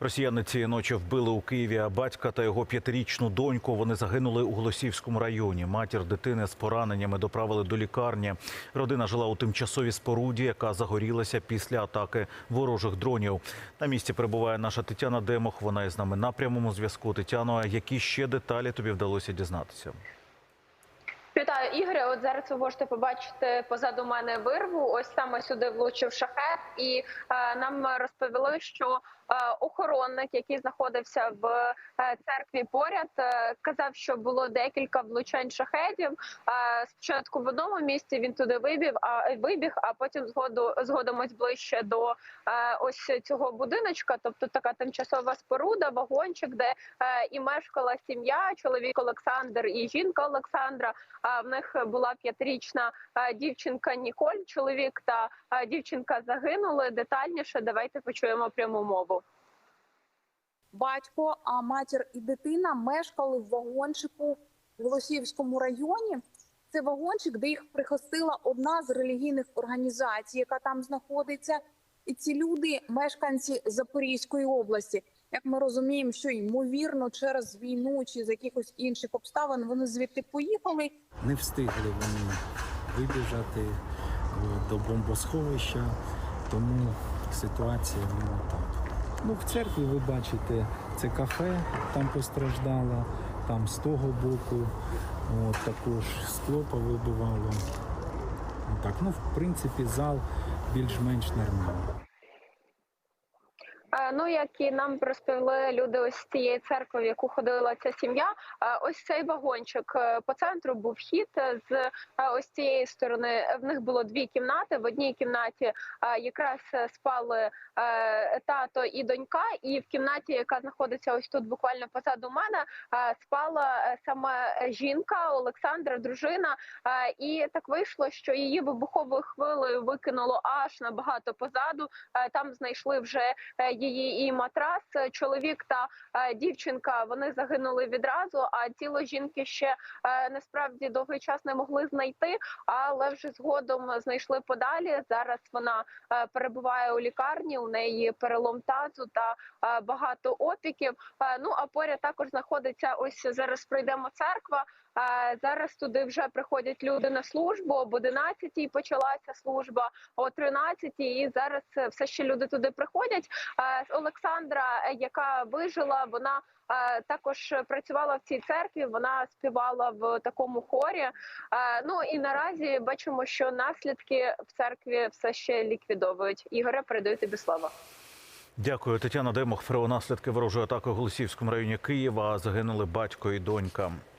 Росіяни цієї ночі вбили у Києві батька та його п'ятирічну доньку. Вони загинули у Голосіївському районі. Матір дитини з пораненнями доправили до лікарні. Родина жила у тимчасовій споруді, яка загорілася після атаки ворожих дронів. На місці перебуває наша Тетяна Демох. Вона із нами на прямому зв'язку. Тетяно, які ще деталі тобі вдалося дізнатися? Вітаю, Ігоре. От зараз ви можете побачити позаду мене вирву. Ось саме сюди влучив шахет, і е, нам розповіли, що е, охоронник, який знаходився в е, церкві поряд, е, казав, що було декілька влучань шахетів. Е, спочатку в одному місці він туди вибіг, а вибіг, а потім згоду згодом ось ближче до е, ось цього будиночка, тобто така тимчасова споруда, вагончик, де е, і мешкала сім'я, чоловік Олександр і жінка Олександра. А в них була п'ятирічна е, дівчинка Ніколь. Чоловік та е, дівчинка загинули. Детальніше давайте почуємо пряму мову. батько, а матір і дитина мешкали в вагончику в Голосіївському районі. Це вагончик, де їх прихистила одна з релігійних організацій, яка там знаходиться. І ці люди мешканці Запорізької області. Як ми розуміємо, що ймовірно через війну чи з якихось інших обставин вони звідти поїхали. Не встигли вони вибіжати е, до бомбосховища, тому ситуація ну, так. Ну, в церкві ви бачите, це кафе там постраждало, там з того боку от, також скло повибивало. Так, ну, в принципі, зал більш-менш нормальний. Е, Ну, як і нам розповіли люди ось з цієї церкви, в яку ходила ця сім'я. е, Ось цей вагончик е, по центру був вхід з ось цієї сторони. В них було дві кімнати. В одній кімнаті якраз спали тато і донька, і в кімнаті, яка знаходиться ось тут, буквально позаду мене, спала саме жінка Олександра, дружина. І так вийшло, що її вибуховою хвилею викинуло аж набагато позаду. Там знайшли вже е, її і матрас. Е, Чоловік та е, дівчинка вони загинули відразу. А тіло жінки ще е, насправді довгий час не могли знайти, але вже згодом знайшли подалі. Зараз вона перебуває у лікарні. У неї перелом тазу та багато опіків. Ну а поряд також знаходиться ось зараз. Пройдемо церква. Зараз туди вже приходять люди на службу. Об 11-й почалася служба, о 13-й і зараз все ще люди туди приходять. Олександра, е, яка вижила, вона е, також працювала в цій церкві. Вона співала в такому хорі. Е, Ну і наразі бачимо, що наслідки в церкві все ще ліквідовують. Ігоре, передаю тобі слово. Дякую, Тетяна Демох. Про наслідки ворожої атаки у Голосіївському районі Києва загинули батько і донька.